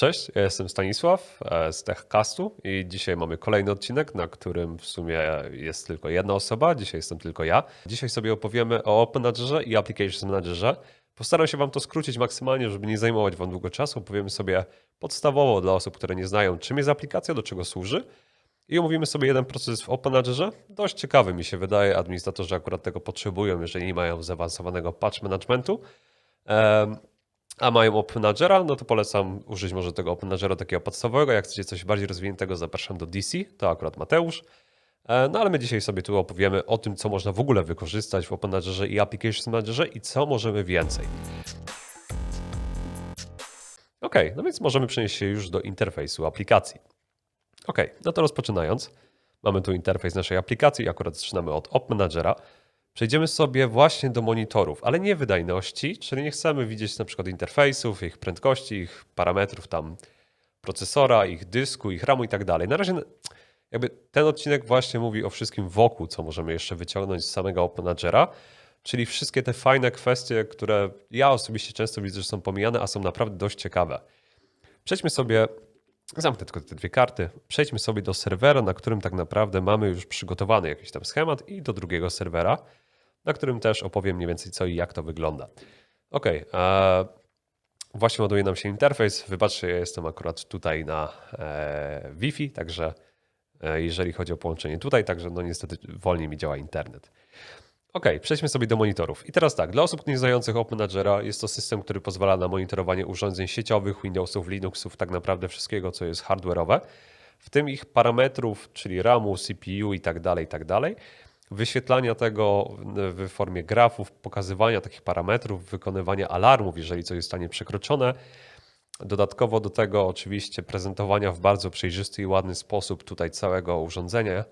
Cześć, ja jestem Stanisław e, z TechCastu i dzisiaj mamy kolejny odcinek, na którym w sumie jest tylko jedna osoba. Dzisiaj jestem tylko ja. Dzisiaj sobie opowiemy o Open Managerze i Applications Managerze. Postaram się Wam to skrócić maksymalnie, żeby nie zajmować Wam długo czasu. Opowiemy sobie podstawowo dla osób, które nie znają, czym jest aplikacja, do czego służy. I omówimy sobie jeden proces w Open Managerze. Dość ciekawy mi się wydaje. Administratorzy akurat tego potrzebują, jeżeli nie mają zaawansowanego patch managementu. Em, a mają Open Managera, no to polecam użyć może tego Open Managera takiego podstawowego. Jak chcecie coś bardziej rozwiniętego, zapraszam do DC, to akurat Mateusz. E, No ale my dzisiaj sobie tu opowiemy o tym, co można w ogóle wykorzystać w Open Managerze i Application Managerze i co możemy więcej. Ok, no więc możemy przenieść się już do interfejsu aplikacji. Ok, no to rozpoczynając, mamy tu interfejs naszej aplikacji, akurat zaczynamy od Op Managera. Przejdziemy sobie właśnie do monitorów, ale nie wydajności, czyli nie chcemy widzieć na przykład interfejsów, ich prędkości, ich parametrów tam procesora, ich dysku, ich RAMu i tak dalej. Na razie jakby ten odcinek właśnie mówi o wszystkim wokół, co możemy jeszcze wyciągnąć z samego Op Managera, czyli wszystkie te fajne kwestie, które ja osobiście często widzę, że są pomijane, a są naprawdę dość ciekawe. Przejdźmy sobie, zamknę tylko te dwie karty, przejdźmy sobie do serwera, na którym tak naprawdę mamy już przygotowany jakiś tam schemat i do drugiego serwera, na którym też opowiem mniej więcej co i jak to wygląda. Ok, właśnie ładuje nam się interfejs. Wybaczcie, ja jestem akurat tutaj na e, Wi-Fi, także e, jeżeli chodzi o połączenie tutaj, także no niestety wolniej mi działa internet. Ok, przejdźmy sobie do monitorów. I teraz tak, dla osób nie znających Open Managera jest to system, który pozwala na monitorowanie urządzeń sieciowych, Windowsów, Linuxów, tak naprawdę wszystkiego, co jest hardware'owe, w tym ich parametrów, czyli RAMu, CPU i tak dalej, i tak dalej. Wyświetlania tego w formie grafów, pokazywania takich parametrów, wykonywania alarmów, jeżeli coś zostanie przekroczone. Dodatkowo do tego oczywiście prezentowania w bardzo przejrzysty i ładny sposób tutaj całego urządzenia.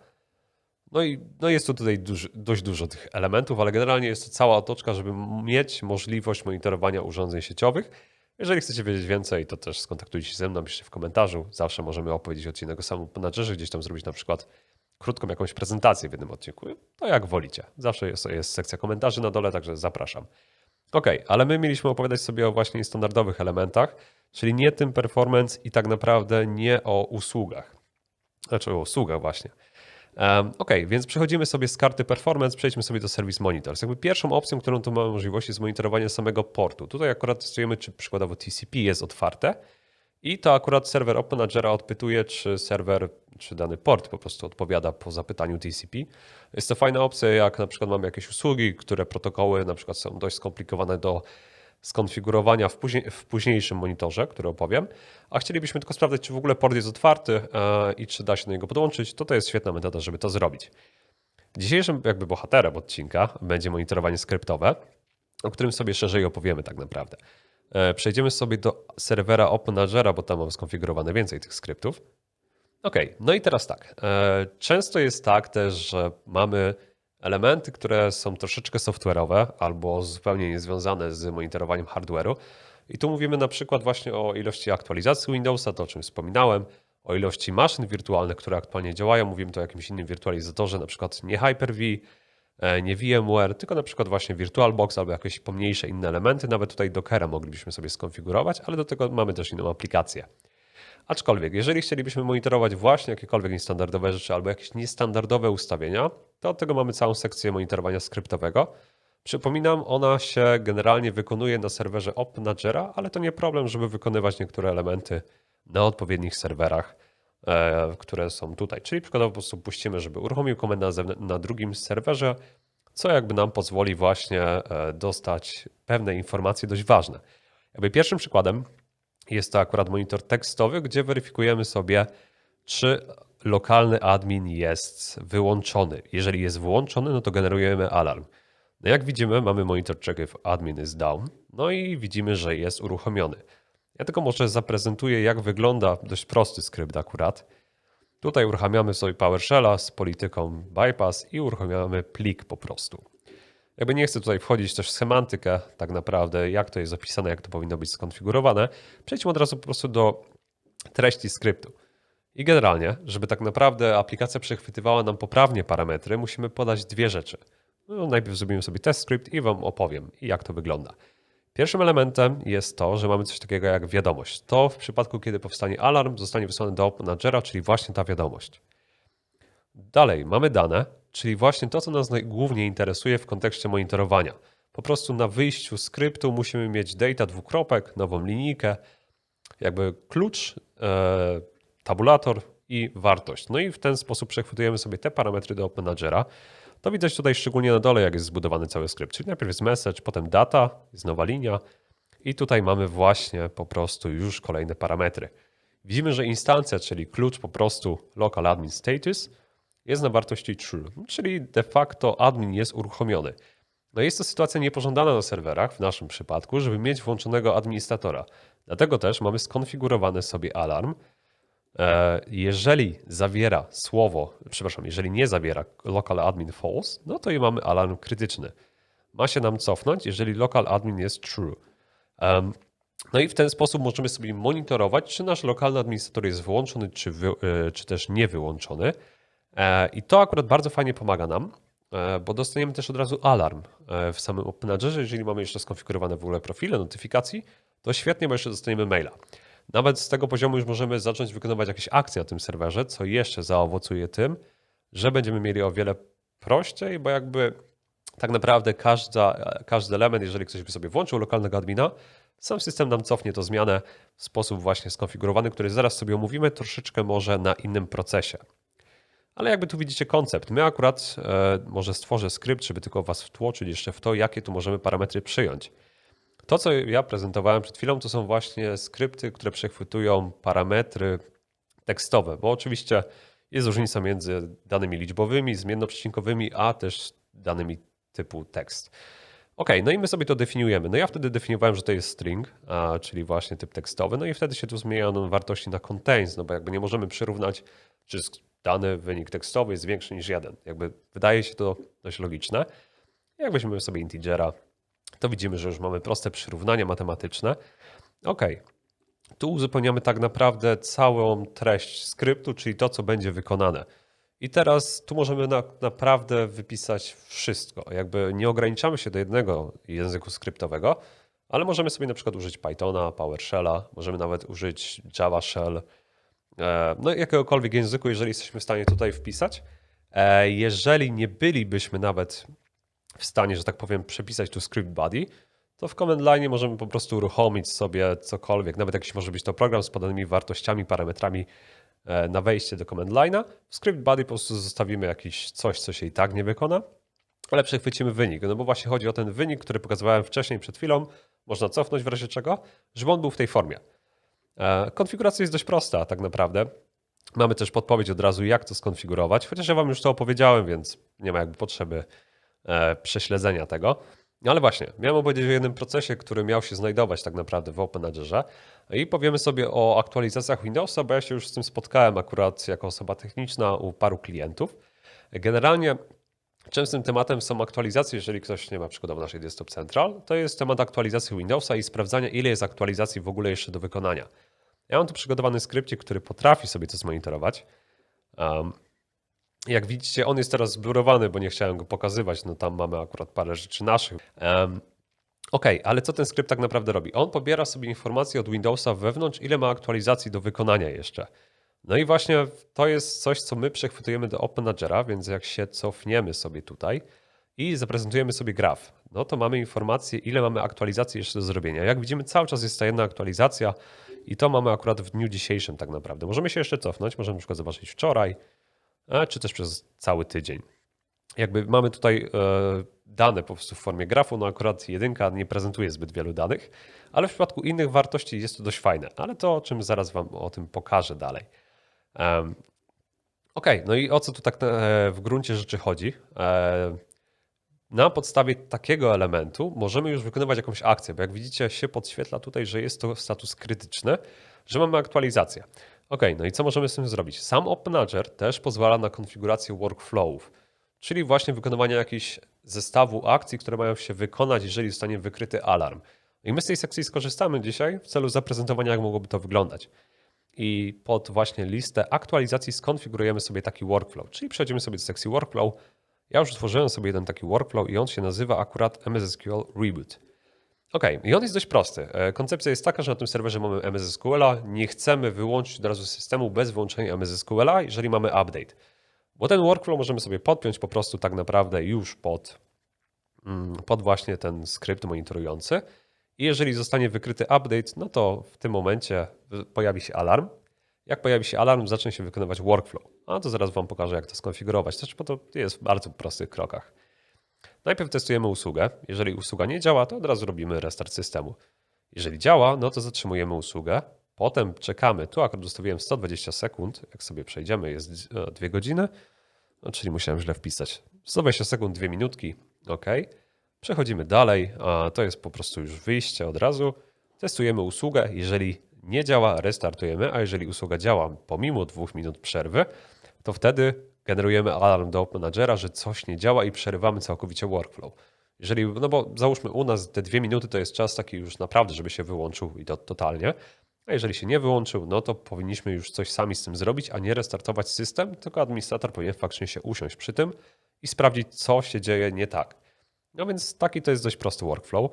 No i no jest tu tutaj duży, dość dużo tych elementów, ale generalnie jest to cała otoczka, żeby mieć możliwość monitorowania urządzeń sieciowych. Jeżeli chcecie wiedzieć więcej, to też skontaktujcie się ze mną, piszcie w komentarzu. Zawsze możemy opowiedzieć o samym menadżerze, gdzieś tam zrobić na przykład krótką jakąś prezentację w jednym odcinku. To jak wolicie. Zawsze jest, jest sekcja komentarzy na dole, także zapraszam. Ok, ale my mieliśmy opowiadać sobie o właśnie standardowych elementach, czyli nie tym performance i tak naprawdę nie o usługach. Znaczy o usługach właśnie. Um, ok, więc przechodzimy sobie z karty performance, przejdźmy sobie do Service Monitors. Jakby pierwszą opcją, którą tu mamy możliwość jest monitorowanie samego portu. Tutaj akurat testujemy, czy przykładowo TCP jest otwarte i to akurat serwer Open Managera odpytuje, czy serwer, czy dany port po prostu odpowiada po zapytaniu TCP. Jest to fajna opcja, jak na przykład mamy jakieś usługi, które protokoły na przykład są dość skomplikowane do skonfigurowania w, później, w późniejszym monitorze, który opowiem, a chcielibyśmy tylko sprawdzić, czy w ogóle port jest otwarty e, i czy da się do niego podłączyć, to to jest świetna metoda, żeby to zrobić. Dzisiejszym jakby bohaterem odcinka będzie monitorowanie skryptowe, o którym sobie szerzej opowiemy tak naprawdę. E, przejdziemy sobie do serwera OpenAgera, bo tam mam skonfigurowane więcej tych skryptów. Ok, no i teraz tak. E, często jest tak też, że mamy elementy, które są troszeczkę software'owe albo zupełnie niezwiązane z monitorowaniem hardware'u. I tu mówimy na przykład właśnie o ilości aktualizacji Windowsa, to o czym wspominałem, o ilości maszyn wirtualnych, które aktualnie działają. Mówimy tu o jakimś innym wirtualizatorze, na przykład nie Hyper-V, nie VMware, tylko na przykład właśnie VirtualBox albo jakieś pomniejsze inne elementy. Nawet tutaj Dockera moglibyśmy sobie skonfigurować, ale do tego mamy też inną aplikację. Aczkolwiek, jeżeli chcielibyśmy monitorować właśnie jakiekolwiek niestandardowe rzeczy albo jakieś niestandardowe ustawienia, to od tego mamy całą sekcję monitorowania skryptowego. Przypominam, ona się generalnie wykonuje na serwerze OpenManagera, ale to nie problem, żeby wykonywać niektóre elementy na odpowiednich serwerach, e, które są tutaj. Czyli przykładowo po prostu puścimy, żeby uruchomił komendę na, na drugim serwerze, co jakby nam pozwoli właśnie e, dostać pewne informacje dość ważne. Jakby pierwszym przykładem jest to akurat monitor tekstowy, gdzie weryfikujemy sobie, czy lokalny admin jest wyłączony. Jeżeli jest wyłączony, no to generujemy alarm. No jak widzimy, mamy monitor check if admin is down, no i widzimy, że jest uruchomiony. Ja tylko może zaprezentuję, jak wygląda dość prosty skrypt akurat. Tutaj uruchamiamy sobie PowerShella z polityką bypass i uruchamiamy plik po prostu. Jakby nie chcę tutaj wchodzić też w semantykę, tak naprawdę, jak to jest zapisane, jak to powinno być skonfigurowane. Przejdźmy od razu po prostu do treści skryptu. I generalnie, żeby tak naprawdę aplikacja przechwytywała nam poprawnie parametry, musimy podać dwie rzeczy. No, najpierw zrobimy sobie test script i Wam opowiem, jak to wygląda. Pierwszym elementem jest to, że mamy coś takiego jak wiadomość. To w przypadku, kiedy powstanie alarm, zostanie wysłany do Managera, czyli właśnie ta wiadomość. Dalej mamy dane, czyli właśnie to, co nas najgłówniej interesuje w kontekście monitorowania. Po prostu na wyjściu skryptu musimy mieć data dwukropek, nową linijkę, jakby klucz, e, tabulator i wartość. No i w ten sposób przechwytujemy sobie te parametry do Managera. To widać tutaj szczególnie na dole, jak jest zbudowany cały skrypt. Czyli najpierw jest message, potem data, jest nowa linia i tutaj mamy właśnie po prostu już kolejne parametry. Widzimy, że instancja, czyli klucz po prostu local admin status jest na wartości true, czyli de facto admin jest uruchomiony. No jest to sytuacja niepożądana na serwerach, w naszym przypadku, żeby mieć włączonego administratora. Dlatego też mamy skonfigurowany sobie alarm. E, Jeżeli zawiera słowo, przepraszam, jeżeli nie zawiera local admin false, no to i mamy alarm krytyczny. Ma się nam cofnąć, jeżeli local admin jest true. No i w ten sposób możemy sobie monitorować, czy nasz lokalny administrator jest wyłączony, czy, wy, e, czy też nie wyłączony. E, I to akurat bardzo fajnie pomaga nam, bo dostaniemy też od razu alarm w samym OpenAgerze. Jeżeli mamy jeszcze skonfigurowane w ogóle profile notyfikacji, to świetnie, bo jeszcze dostaniemy maila. Nawet z tego poziomu już możemy zacząć wykonywać jakieś akcje na tym serwerze, co jeszcze zaowocuje tym, że będziemy mieli o wiele prościej, bo jakby tak naprawdę każda, każdy element, jeżeli ktoś by sobie włączył lokalnego admina, sam system nam cofnie to zmianę w sposób właśnie skonfigurowany, który zaraz sobie omówimy, troszeczkę może na innym procesie. Ale jakby tu widzicie koncept. My akurat e, może stworzę skrypt, żeby tylko was wtłoczyć jeszcze w to, jakie tu możemy parametry przyjąć. To, co ja prezentowałem przed chwilą, to są właśnie skrypty, które przechwytują parametry tekstowe, bo oczywiście jest różnica między danymi liczbowymi, zmiennoprzecinkowymi, a też danymi typu tekst. Ok, no i my sobie to definiujemy. No ja wtedy definiowałem, że to jest string, a, czyli właśnie typ tekstowy, no i wtedy się tu zmieniają wartości na contains, no bo jakby nie możemy przyrównać, czy dany wynik tekstowy jest większy niż jeden. Jakby wydaje się to dość logiczne. Jak weźmiemy sobie integera, to widzimy, że już mamy proste przyrównania matematyczne. Ok, tu uzupełniamy tak naprawdę całą treść skryptu, czyli to, co będzie wykonane. I teraz tu możemy na, naprawdę wypisać wszystko. Jakby nie ograniczamy się do jednego języku skryptowego, ale możemy sobie na przykład użyć Pythona, PowerShella, możemy nawet użyć Java Shell, e, no jakiegokolwiek języku, jeżeli jesteśmy w stanie tutaj wpisać. E, Jeżeli nie bylibyśmy nawet w stanie, że tak powiem, przepisać tu script body, to w command line możemy po prostu uruchomić sobie cokolwiek, nawet jakiś może być to program z podanymi wartościami, parametrami e, na wejście do command line'a. W script body po prostu zostawimy jakiś coś, co się i tak nie wykona, ale przechwycimy wynik. No bo właśnie chodzi o ten wynik, który pokazywałem wcześniej przed chwilą. Można cofnąć w razie czego, żeby on był w tej formie. E, Konfiguracja jest dość prosta tak naprawdę. Mamy też podpowiedź od razu, jak to skonfigurować, chociaż ja Wam już to opowiedziałem, więc nie ma jakby potrzeby prześledzenia tego. No Ale właśnie, miałem opowiedzieć o jednym procesie, który miał się znajdować tak naprawdę w OpenAgerze i powiemy sobie o aktualizacjach Windowsa, bo ja się już z tym spotkałem akurat jako osoba techniczna u paru klientów. Generalnie częstym tematem są aktualizacje, jeżeli ktoś nie ma przykładowo naszej Desktop Central, to jest temat aktualizacji Windowsa i sprawdzania, ile jest aktualizacji w ogóle jeszcze do wykonania. Ja mam tu przygotowany skrypcik, który potrafi sobie to zmonitorować. Um, jak widzicie, on jest teraz zblurowany, bo nie chciałem go pokazywać. No tam mamy akurat parę rzeczy naszych. Um, ok, ale co ten skrypt tak naprawdę robi? On pobiera sobie informacje od Windowsa wewnątrz, ile ma aktualizacji do wykonania jeszcze. No i właśnie to jest coś, co my przechwytujemy do OpenAgera, więc jak się cofniemy sobie tutaj i zaprezentujemy sobie graf, no to mamy informację, ile mamy aktualizacji jeszcze do zrobienia. Jak widzimy, cały czas jest ta jedna aktualizacja i to mamy akurat w dniu dzisiejszym tak naprawdę. Możemy się jeszcze cofnąć, możemy na przykład zobaczyć wczoraj, czy też przez cały tydzień. Jakby mamy tutaj e, dane po prostu w formie grafu, no akurat jedynka nie prezentuje zbyt wielu danych, ale w przypadku innych wartości jest to dość fajne, ale to o czym zaraz Wam o tym pokażę dalej. Ok, no i o co tu tak e, w gruncie rzeczy chodzi? E, na podstawie takiego elementu możemy już wykonywać jakąś akcję, bo jak widzicie się podświetla tutaj, że jest to status krytyczny, że mamy aktualizację. Ok, no i co możemy z tym zrobić? Sam OpenAger też pozwala na konfigurację workflowów, czyli właśnie wykonywanie jakichś zestawu akcji, które mają się wykonać, jeżeli zostanie wykryty alarm. I my z tej sekcji skorzystamy dzisiaj w celu zaprezentowania, jak mogłoby to wyglądać. I pod właśnie listę aktualizacji skonfigurujemy sobie taki workflow, czyli przejdziemy sobie do sekcji workflow. Ja już stworzyłem sobie jeden taki workflow i on się nazywa akurat MS SQL Ok, i on jest dość prosty. E, Koncepcja jest taka, że na tym serwerze mamy MS SQL-a, nie chcemy wyłączyć od razu systemu bez włączenia MS SQL-a, jeżeli mamy update. Bo ten workflow możemy sobie podpiąć po prostu tak naprawdę już pod, mm, pod właśnie ten skrypt monitorujący. I jeżeli zostanie wykryty update, no to w tym momencie w- pojawi się alarm. Jak pojawi się alarm, zacznie się wykonywać workflow. A to zaraz Wam pokażę, jak to skonfigurować. Też, bo to jest w bardzo prostych krokach. Najpierw testujemy usługę. Jeżeli usługa nie działa, to od razu robimy restart systemu. Jeżeli działa, no to zatrzymujemy usługę. Potem czekamy. Tu akurat ustawiłem 120 sekund. Jak sobie przejdziemy, jest 2 godziny. No, czyli musiałem źle wpisać. 120 sekund, 2 minutki. OK. Przechodzimy dalej. To jest po prostu już wyjście od razu. Testujemy usługę. Jeżeli nie działa, restartujemy. A jeżeli usługa działa pomimo dwóch minut przerwy, to wtedy generujemy alarm do Managera, że coś nie działa i przerywamy całkowicie workflow. Jeżeli, no bo załóżmy u nas te dwie minuty to jest czas taki już naprawdę, żeby się wyłączył i to totalnie. A jeżeli się nie wyłączył, no to powinniśmy już coś sami z tym zrobić, a nie restartować system, tylko administrator powinien faktycznie się usiąść przy tym i sprawdzić, co się dzieje nie tak. No więc taki to jest dość prosty workflow.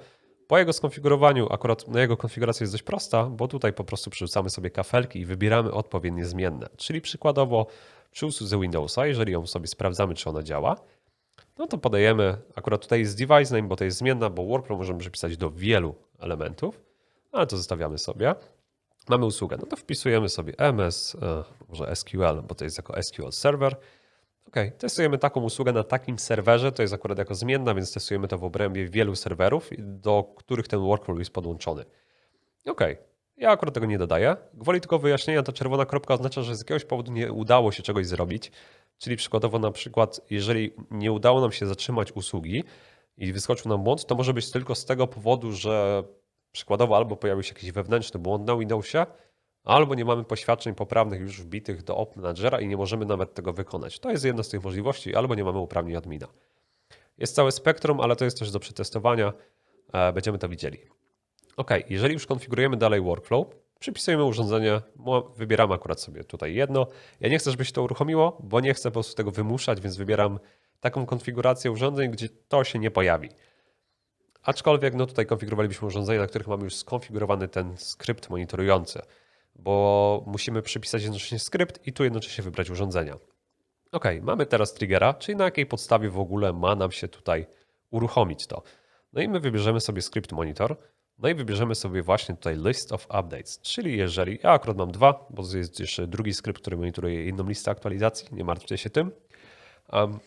Po jego skonfigurowaniu, akurat no jego konfiguracja jest dość prosta, bo tutaj po prostu przerzucamy sobie kafelki i wybieramy odpowiednie zmienne. Czyli przykładowo przy usłudze Windowsa, jeżeli ją sobie sprawdzamy, czy ona działa, no to podajemy, akurat tutaj jest device name, bo to jest zmienna, bo workflow możemy przypisać do wielu elementów, ale to zostawiamy sobie. Mamy usługę, no to wpisujemy sobie MS, e, może SQL, bo to jest jako SQL Server. Ok, testujemy taką usługę na takim serwerze, to jest akurat jako zmienna, więc testujemy to w obrębie wielu serwerów, do których ten workflow jest podłączony. Ok, ja akurat tego nie dodaję. Gwoli tylko wyjaśnienia, ta czerwona kropka oznacza, że z jakiegoś powodu nie udało się czegoś zrobić. Czyli przykładowo na przykład, jeżeli nie udało nam się zatrzymać usługi i wyskoczył nam błąd, to może być tylko z tego powodu, że przykładowo albo pojawił się jakiś wewnętrzny błąd na Windowsie, albo nie mamy poświadczeń poprawnych już wbitych do Op Managera i nie możemy nawet tego wykonać. To jest jedna z tych możliwości, albo nie mamy uprawnień admina. Jest całe spektrum, ale to jest też do przetestowania. E, Będziemy to widzieli. Ok, jeżeli już konfigurujemy dalej workflow, przypisujemy urządzenie, wybieramy akurat sobie tutaj jedno. Ja nie chcę, żeby się to uruchomiło, bo nie chcę po prostu tego wymuszać, więc wybieram taką konfigurację urządzeń, gdzie to się nie pojawi. Aczkolwiek no tutaj konfigurowalibyśmy urządzenia, na których mamy już skonfigurowany ten skrypt monitorujący, bo musimy przypisać jednocześnie skrypt i tu jednocześnie wybrać urządzenia. Ok, mamy teraz triggera, czyli na jakiej podstawie w ogóle ma nam się tutaj uruchomić to. No i my wybierzemy sobie skrypt monitor, no i wybierzemy sobie właśnie tutaj list of updates, czyli jeżeli, ja akurat mam dwa, bo jest jeszcze drugi skrypt, który monitoruje inną listę aktualizacji, nie martwcie się tym. Um,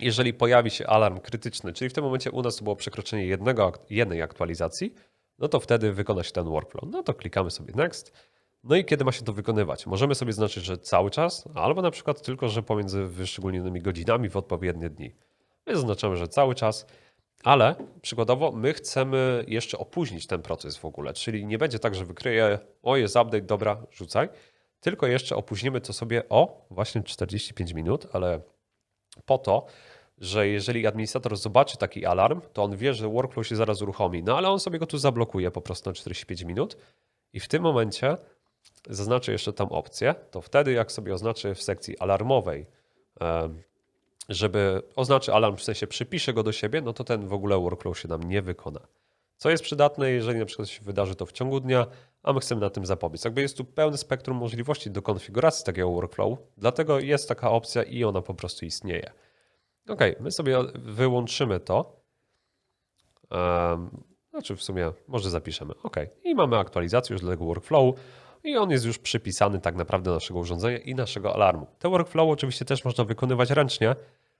jeżeli pojawi się alarm krytyczny, czyli w tym momencie u nas to było przekroczenie jednego, jednej aktualizacji, no to wtedy wykona się ten workflow. No to klikamy sobie next. No i kiedy ma się to wykonywać? Możemy sobie znaczyć, że cały czas, albo na przykład tylko, że pomiędzy wyszczególnionymi godzinami w odpowiednie dni. My zaznaczamy, że cały czas, ale przykładowo my chcemy jeszcze opóźnić ten proces w ogóle, czyli nie będzie tak, że wykryje, o jest update, dobra, rzucaj, tylko jeszcze opóźnimy to sobie o właśnie 45 minut, ale po to, że jeżeli administrator zobaczy taki alarm, to on wie, że workflow się zaraz uruchomi, no ale on sobie go tu zablokuje po prostu na 45 minut i w tym momencie zaznaczy jeszcze tam opcję, to wtedy jak sobie oznaczy w sekcji alarmowej, żeby oznaczy alarm, w sensie przypisze go do siebie, no to ten w ogóle workflow się nam nie wykona. Co jest przydatne, jeżeli na przykład się wydarzy to w ciągu dnia, a my chcemy na tym zapobiec. Jakby jest tu pełne spektrum możliwości do konfiguracji takiego workflow, dlatego jest taka opcja i ona po prostu istnieje. Ok, my sobie wyłączymy to. Um, znaczy w sumie może zapiszemy. Ok, i mamy aktualizację już dla tego workflowu i on jest już przypisany tak naprawdę do naszego urządzenia i naszego alarmu. Te workflow oczywiście też można wykonywać ręcznie,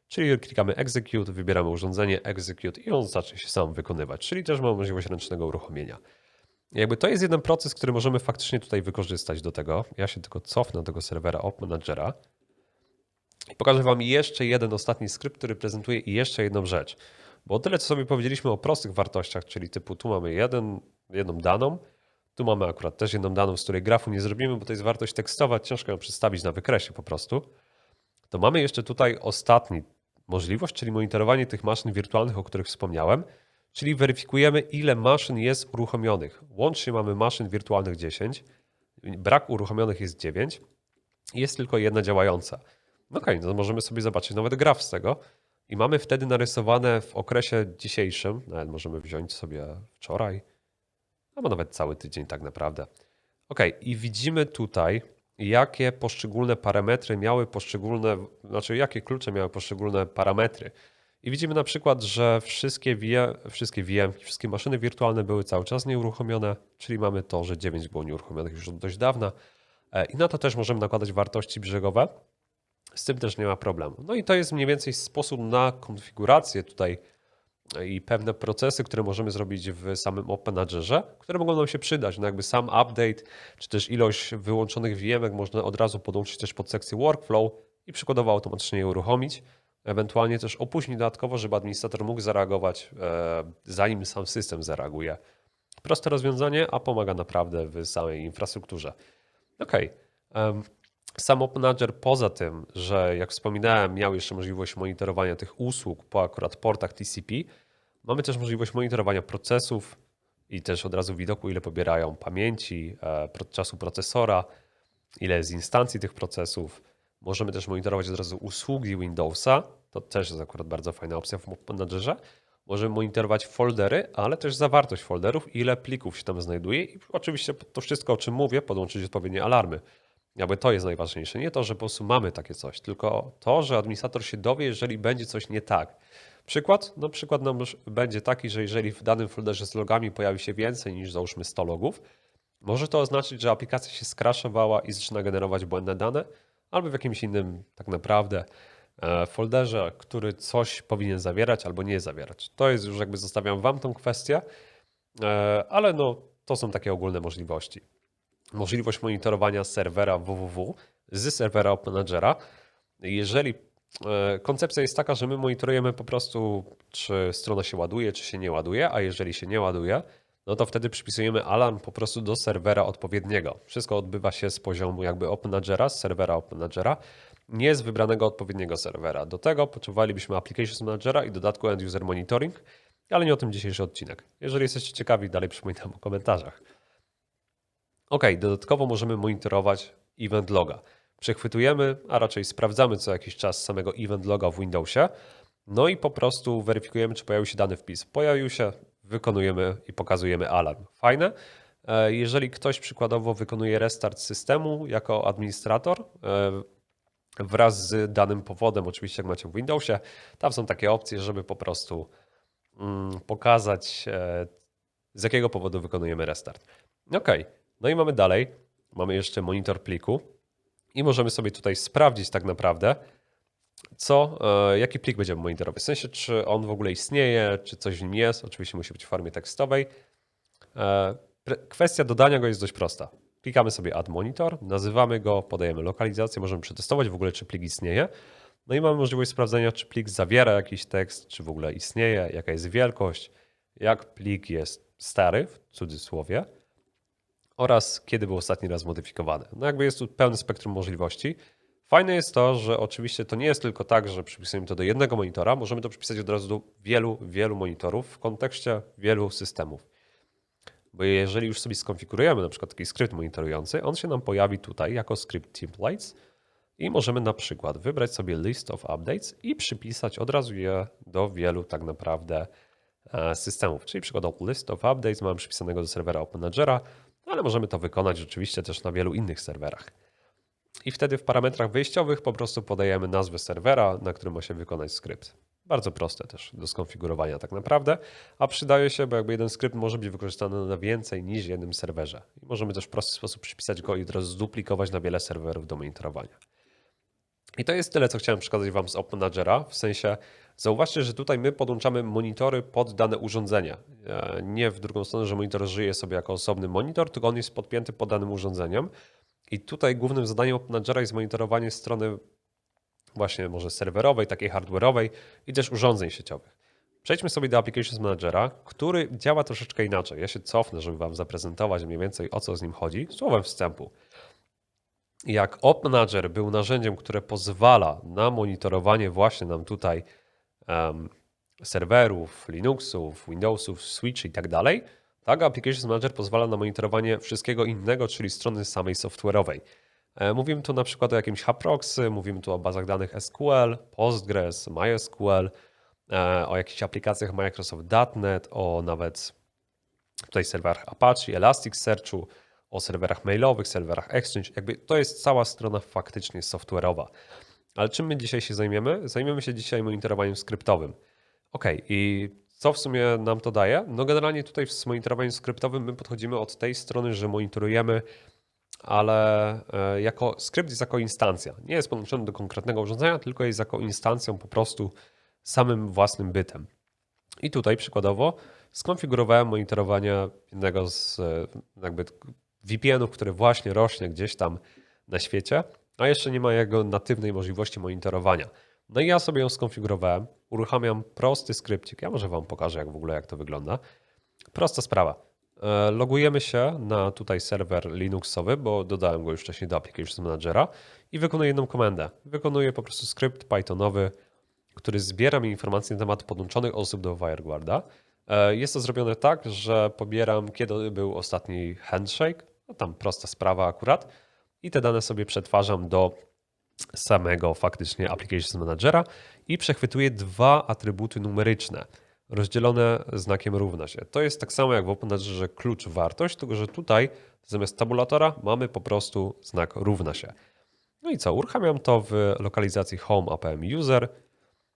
czyli klikamy execute, wybieramy urządzenie execute i on zacznie się sam wykonywać, czyli też mamy możliwość ręcznego uruchomienia. Jakby to jest jeden proces, który możemy faktycznie tutaj wykorzystać do tego. Ja się tylko cofnę do tego serwera Op Managera. I pokażę Wam jeszcze jeden ostatni skrypt, który prezentuje jeszcze jedną rzecz. Bo o tyle, co sobie powiedzieliśmy o prostych wartościach, czyli typu tu mamy jeden, jedną daną, tu mamy akurat też jedną daną, z której grafu nie zrobimy, bo to jest wartość tekstowa, ciężko ją przedstawić na wykresie po prostu. To mamy jeszcze tutaj ostatni możliwość, czyli monitorowanie tych maszyn wirtualnych, o których wspomniałem, czyli weryfikujemy, ile maszyn jest uruchomionych. Łącznie mamy maszyn wirtualnych 10, brak uruchomionych jest 9, jest tylko jedna działająca. No okej, no możemy sobie zobaczyć nawet graf z tego. I mamy wtedy narysowane w okresie dzisiejszym, nawet możemy wziąć sobie wczoraj, albo nawet cały tydzień tak naprawdę. Ok, i widzimy tutaj, jakie poszczególne parametry miały poszczególne, znaczy jakie klucze miały poszczególne parametry. I widzimy na przykład, że wszystkie, VM, wszystkie VM, wszystkie maszyny wirtualne były cały czas nieuruchomione, czyli mamy to, że 9 było nieuruchomionych już od dość dawna. E, I na to też możemy nakładać wartości brzegowe. Z tym też nie ma problemu. No i to jest mniej więcej sposób na konfigurację tutaj i pewne procesy, które możemy zrobić w samym OpenAgerze, które mogą nam się przydać. No jakby sam update, czy też ilość wyłączonych VM można od razu podłączyć też pod sekcję workflow i przykładowo automatycznie je uruchomić. Ewentualnie też opóźnić dodatkowo, żeby administrator mógł zareagować, e, zanim sam system zareaguje. Proste rozwiązanie, a pomaga naprawdę w samej infrastrukturze. Okej. em, Sam OpenAger poza tym, że jak wspominałem, miał jeszcze możliwość monitorowania tych usług po akurat portach TCP, mamy też możliwość monitorowania procesów i też od razu widoku, ile pobierają pamięci, e, czasu procesora, ile jest instancji tych procesów. Możemy też monitorować od razu usługi Windowsa. To też jest akurat bardzo fajna opcja w Managerze. Możemy monitorować foldery, ale też zawartość folderów, ile plików się tam znajduje i oczywiście to wszystko, o czym mówię, podłączyć odpowiednie alarmy. Jakby to jest najważniejsze. Nie to, że po prostu mamy takie coś, tylko to, że administrator się dowie, jeżeli będzie coś nie tak. Przykład? No przykład nam będzie taki, że jeżeli w danym folderze z logami pojawi się więcej niż załóżmy 100 logów, może to oznaczyć, że aplikacja się skraszowała i zaczyna generować błędne dane, albo w jakimś innym tak naprawdę e, folderze, który coś powinien zawierać albo nie zawierać. To jest już jakby zostawiam wam tą kwestię, e, ale no to są takie ogólne możliwości. Możliwość monitorowania serwera www z serwera OpenManagera. Jeżeli e, koncepcja jest taka, że my monitorujemy po prostu, czy strona się ładuje, czy się nie ładuje, a jeżeli się nie ładuje, no to wtedy przypisujemy alarm po prostu do serwera odpowiedniego. Wszystko odbywa się z poziomu jakby OpenManagera, z serwera OpenManagera, nie z wybranego odpowiedniego serwera. Do tego potrzebowalibyśmy Applications Managera i dodatku End User Monitoring, ale nie o tym dzisiejszy odcinek. Jeżeli jesteście ciekawi, dalej przypominam o komentarzach. Ok, dodatkowo możemy monitorować event loga. Przechwytujemy, a raczej sprawdzamy co jakiś czas samego event loga w Windowsie, no i po prostu weryfikujemy, czy pojawił się dany wpis. Pojawił się, wykonujemy i pokazujemy alarm. Fajne. E, Jeżeli ktoś przykładowo wykonuje restart systemu jako administrator, e, wraz z danym powodem, oczywiście jak macie w Windowsie, tam są takie opcje, żeby po prostu mm, pokazać, e, z jakiego powodu wykonujemy restart. Ok, no i mamy dalej, mamy jeszcze monitor pliku i możemy sobie tutaj sprawdzić tak naprawdę, co, e, jaki plik będziemy monitorować. W sensie, czy on w ogóle istnieje, czy coś w nim jest. Oczywiście musi być w formie tekstowej. E, Kwestia dodania go jest dość prosta. Klikamy sobie add monitor, nazywamy go, podajemy lokalizację, możemy przetestować w ogóle, czy plik istnieje. No i mamy możliwość sprawdzenia, czy plik zawiera jakiś tekst, czy w ogóle istnieje, jaka jest wielkość, jak plik jest stary, w cudzysłowie, oraz kiedy był ostatni raz modyfikowany. No jakby jest tu pełne spektrum możliwości. Fajne jest to, że oczywiście to nie jest tylko tak, że przypisujemy to do jednego monitora, możemy to przypisać od razu do wielu, wielu monitorów w kontekście wielu systemów. Bo jeżeli już sobie skonfigurujemy na przykład taki skrypt monitorujący, on się nam pojawi tutaj jako skrypt templates i możemy na przykład wybrać sobie list of updates i przypisać od razu je do wielu tak naprawdę e, systemów. Czyli przykładowo list of updates mamy przypisanego do serwera OpenManagera, ale możemy to wykonać rzeczywiście też na wielu innych serwerach. I wtedy w parametrach wyjściowych po prostu podajemy nazwę serwera, na którym ma się wykonać skrypt. Bardzo proste też do skonfigurowania tak naprawdę, a przydaje się, bo jakby jeden skrypt może być wykorzystany na więcej niż jednym serwerze. I możemy też w prosty sposób przypisać go i teraz zduplikować na wiele serwerów do monitorowania. I to jest tyle, co chciałem przekazać Wam z OpenManagera. W sensie, zauważcie, że tutaj my podłączamy monitory pod dane urządzenie. E, Nie w drugą stronę, że monitor żyje sobie jako osobny monitor, tylko on jest podpięty pod danym urządzeniem. I tutaj głównym zadaniem OpenManagera jest monitorowanie strony właśnie może serwerowej, takiej hardware'owej i też urządzeń sieciowych. Przejdźmy sobie do Applications Managera, który działa troszeczkę inaczej. Ja się cofnę, żeby Wam zaprezentować mniej więcej o co z nim chodzi, słowem wstępu. Jak OpenManager był narzędziem, które pozwala na monitorowanie właśnie nam tutaj em, serwerów, Linuxów, Windowsów, Switch i tak dalej, tak Applications Manager pozwala na monitorowanie wszystkiego innego, czyli strony samej software'owej. E, Mówimy tu na przykład o jakimś Haproxy, mówimy tu o bazach danych SQL, Postgres, MySQL, e, o jakichś aplikacjach Microsoft.NET, o nawet tutaj serwerach Apache, Elasticsearchu, o serwerach mailowych, serwerach Exchange. Jakby to jest cała strona faktycznie software'owa. Ale czym my dzisiaj się zajmiemy? Zajmiemy się dzisiaj monitorowaniem skryptowym. Ok, i co w sumie nam to daje? No generalnie tutaj z monitorowaniem skryptowym my podchodzimy od tej strony, że monitorujemy, ale e, jako skrypt jest jako instancja. Nie jest podłączony do konkretnego urządzenia, tylko jest jako instancją po prostu samym własnym bytem. I tutaj przykładowo skonfigurowałem monitorowanie jednego z e, jakby VPN-ów, który właśnie rośnie gdzieś tam na świecie, a jeszcze nie ma jego natywnej możliwości monitorowania. No i ja sobie ją skonfigurowałem, uruchamiam prosty skrypcik. Ja może Wam pokażę, jak w ogóle jak to wygląda. Prosta sprawa. E, Logujemy się na tutaj serwer Linuxowy, bo dodałem go już wcześniej do Applications Managera i wykonuję jedną komendę. Wykonuję po prostu skrypt Pythonowy, który zbiera mi informacje na temat podłączonych osób do WireGuarda. E, Jest to zrobione tak, że pobieram, kiedy był ostatni handshake, no tam prosta sprawa akurat, i te dane sobie przetwarzam do samego faktycznie Applications Managera i przechwytuję dwa atrybuty numeryczne, rozdzielone znakiem równa się. To jest tak samo jak w OpenManagerze klucz wartość, tylko że tutaj zamiast tabulatora mamy po prostu znak równa się. No i co? Uruchamiam to w lokalizacji home apm user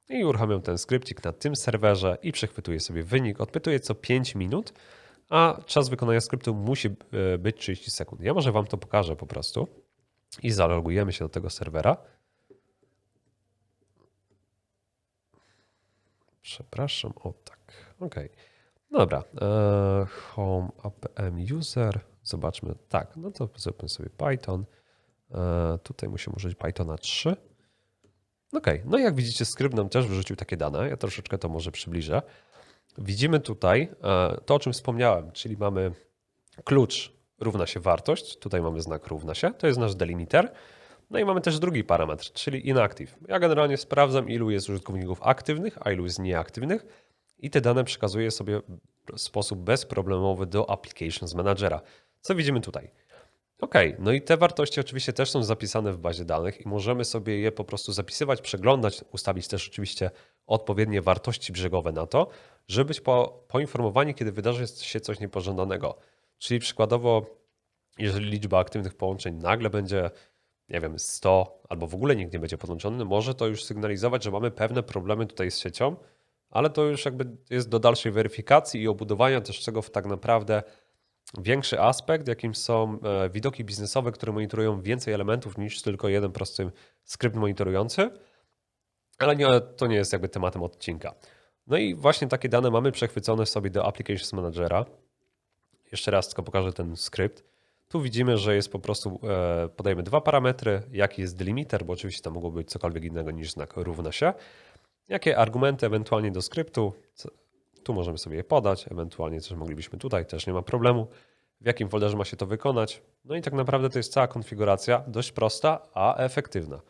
i uruchamiam ten skrypcik na tym serwerze i przechwytuję sobie wynik. Odpytuję co 5 minut, a czas wykonania skryptu musi e, być 30 sekund. Ja może Wam to pokażę po prostu i zalogujemy się do tego serwera. Przepraszam, o tak, ok. Dobra, e, home apm user, zobaczmy, tak, no to zróbmy sobie Python. E, tutaj musimy użyć Pythona 3. Ok, no i jak widzicie, skrypt nam też wrzucił takie dane. Ja troszeczkę to może przybliżę. Widzimy tutaj e, to, o czym wspomniałem, czyli mamy klucz równa się wartość. Tutaj mamy znak równa się. To jest nasz delimiter. No i mamy też drugi parametr, czyli inactive. Ja generalnie sprawdzam, ilu jest użytkowników aktywnych, a ilu jest nieaktywnych i te dane przekazuję sobie w sposób bezproblemowy do Applications Managera. Co widzimy tutaj? Ok, no i te wartości oczywiście też są zapisane w bazie danych i możemy sobie je po prostu zapisywać, przeglądać, ustawić też oczywiście odpowiednie wartości brzegowe na to, żeby być po, poinformowani, kiedy wydarzy się coś niepożądanego. Czyli przykładowo, jeżeli liczba aktywnych połączeń nagle będzie, nie wiem, 100 albo w ogóle nikt nie będzie podłączony, może to już sygnalizować, że mamy pewne problemy tutaj z siecią, ale to już jakby jest do dalszej weryfikacji i obudowania też czego tak naprawdę większy aspekt, jakim są e, widoki biznesowe, które monitorują więcej elementów niż tylko jeden prosty skrypt monitorujący, ale nie, to nie jest jakby tematem odcinka. No i właśnie takie dane mamy przechwycone sobie do Applications Managera. Jeszcze raz tylko pokażę ten skrypt. Tu widzimy, że jest po prostu, e, podajemy dwa parametry, jaki jest delimiter, bo oczywiście to mogło być cokolwiek innego niż znak równa się. Jakie argumenty ewentualnie do skryptu, tu możemy sobie je podać, ewentualnie też moglibyśmy tutaj, też nie ma problemu. W jakim folderze ma się to wykonać. No i tak naprawdę to jest cała konfiguracja, dość prosta, a efektywna.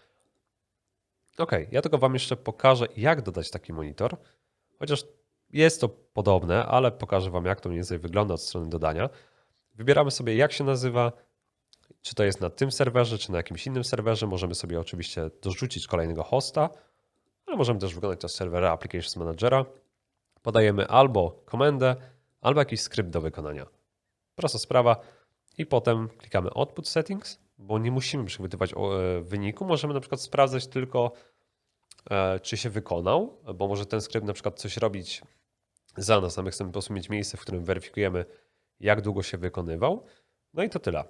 Ok, ja tylko Wam jeszcze pokażę, jak dodać taki monitor. Chociaż jest to podobne, ale pokażę Wam, jak to mniej więcej wygląda od strony dodania. Wybieramy sobie, jak się nazywa, czy to jest na tym serwerze, czy na jakimś innym serwerze. Możemy sobie oczywiście dorzucić kolejnego hosta, ale możemy też wykonać to z serwera Applications Managera. Podajemy albo komendę, albo jakiś skrypt do wykonania. Prosta sprawa. I potem klikamy Output Settings, bo nie musimy przechwytywać o, e, wyniku. Możemy na przykład sprawdzać tylko, e, czy się wykonał, bo może ten skrypt na przykład coś robić za nas, a my chcemy po prostu mieć miejsce, w którym weryfikujemy, jak długo się wykonywał. No i to tyle.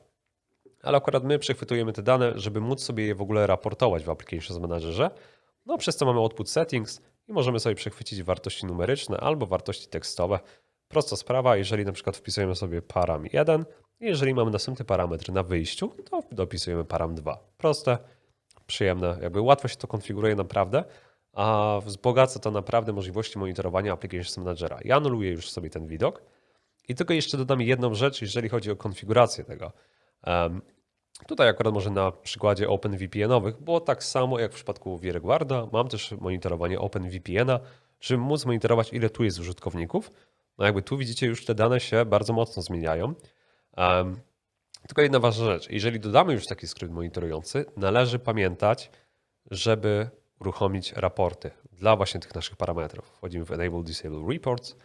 Ale akurat my przechwytujemy te dane, żeby móc sobie je w ogóle raportować w Applications Managerze. No przez to mamy Output Settings i możemy sobie przechwycić wartości numeryczne albo wartości tekstowe. Prosta sprawa, jeżeli na przykład wpisujemy sobie param 1 i jeżeli mamy następny parametr na wyjściu, to dopisujemy param 2. Proste, przyjemne, jakby łatwo się to konfiguruje naprawdę, a wzbogaca to naprawdę możliwości monitorowania Applications Managera. Ja anuluję już sobie ten widok i tylko jeszcze dodam jedną rzecz, jeżeli chodzi o konfigurację tego. Em, Tutaj akurat może na przykładzie OpenVPN-owych było tak samo jak w przypadku WireGuarda. Mam też monitorowanie OpenVPN-a, żeby móc monitorować ile tu jest użytkowników. No jakby tu widzicie już te dane się bardzo mocno zmieniają. Em, Tylko jedna ważna rzecz. Jeżeli dodamy już taki skrypt monitorujący, należy pamiętać, żeby uruchomić raporty dla właśnie tych naszych parametrów. Wchodzimy w Enable Disable Reports,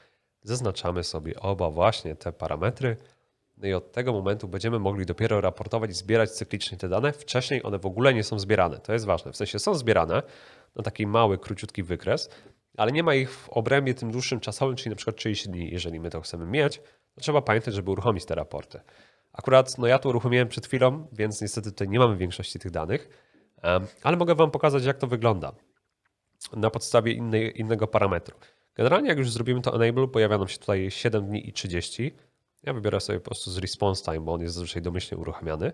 zaznaczamy sobie oba właśnie te parametry. No i od tego momentu będziemy mogli dopiero raportować i zbierać cyklicznie te dane. Wcześniej one w ogóle nie są zbierane. To jest ważne. W sensie są zbierane na taki mały, króciutki wykres, ale nie ma ich w obrębie tym dłuższym czasowym, czyli na przykład 30 dni. Jeżeli my to chcemy mieć, to trzeba pamiętać, żeby uruchomić te raporty. Akurat no ja to uruchomiłem przed chwilą, więc niestety tutaj nie mamy większości tych danych, ale mogę Wam pokazać, jak to wygląda na podstawie innej, innego parametru. Generalnie jak już zrobimy to enable, pojawia nam się tutaj 7 dni i 30. Ja wybiorę sobie po prostu z response time, bo on jest zazwyczaj domyślnie uruchamiany.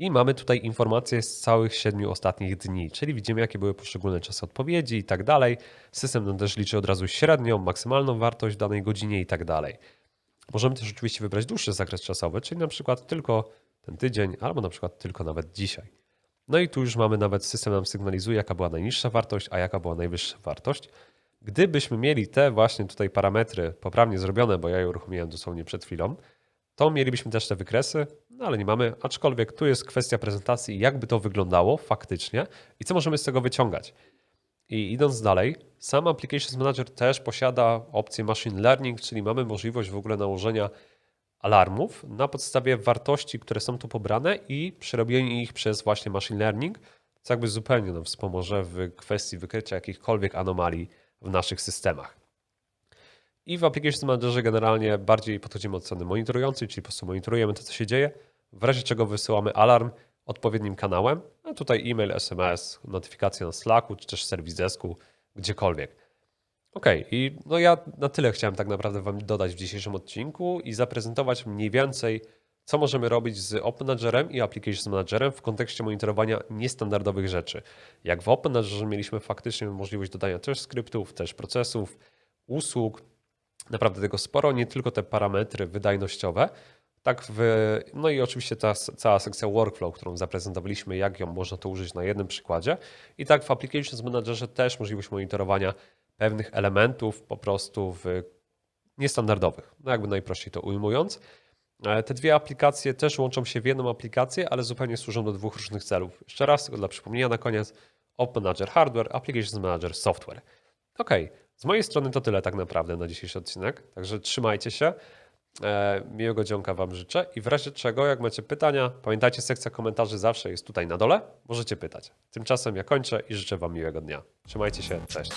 I mamy tutaj informacje z całych 7 ostatnich dni, czyli widzimy, jakie były poszczególne czasy odpowiedzi i tak dalej. System nam też liczy od razu średnią, maksymalną wartość w danej godzinie i tak dalej. Możemy też oczywiście wybrać dłuższy zakres czasowy, czyli na przykład tylko ten tydzień, albo na przykład tylko nawet dzisiaj. No i tu już mamy nawet system nam sygnalizuje, jaka była najniższa wartość, a jaka była najwyższa wartość. Gdybyśmy mieli te właśnie tutaj parametry poprawnie zrobione, bo ja je uruchomiłem dosłownie przed chwilą, to mielibyśmy też te wykresy, no ale nie mamy, aczkolwiek tu jest kwestia prezentacji, jakby to wyglądało faktycznie i co możemy z tego wyciągać. I idąc dalej, sam Applications Manager też posiada opcję Machine Learning, czyli mamy możliwość w ogóle nałożenia alarmów na podstawie wartości, które są tu pobrane i przerobienie ich przez właśnie Machine Learning, co jakby zupełnie nam wspomoże w kwestii wykrycia jakichkolwiek anomalii w naszych systemach. I w Applications Managerze generalnie bardziej podchodzimy od strony monitorującej, czyli po prostu monitorujemy to, co się dzieje, w razie czego wysyłamy alarm odpowiednim kanałem, a tutaj e-mail, SMS, notyfikacje na Slacku, czy też serwis desku, gdziekolwiek. Okej, i no ja na tyle chciałem tak naprawdę Wam dodać w dzisiejszym odcinku i zaprezentować mniej więcej, co możemy robić z Open Managerem i Applications Managerem w kontekście monitorowania niestandardowych rzeczy. Jak w Open Managerze mieliśmy faktycznie możliwość dodania też skryptów, też procesów, usług, naprawdę tego sporo, nie tylko te parametry wydajnościowe, tak w, no i oczywiście ta cała sekcja workflow, którą zaprezentowaliśmy, jak ją można to użyć na jednym przykładzie. I tak w Applications Managerze też możliwość monitorowania pewnych elementów po prostu w niestandardowych, no jakby najprościej to ujmując. E, Te dwie aplikacje też łączą się w jedną aplikację, ale zupełnie służą do dwóch różnych celów. Jeszcze raz, tylko dla przypomnienia na koniec, Open Manager Hardware, Applications Manager Software. Ok, z mojej strony to tyle tak naprawdę na dzisiejszy odcinek, także trzymajcie się. E, miłego dzionka Wam życzę i w razie czego, jak macie pytania, pamiętajcie, sekcja komentarzy zawsze jest tutaj na dole, możecie pytać. Tymczasem ja kończę i życzę Wam miłego dnia. Trzymajcie się, cześć.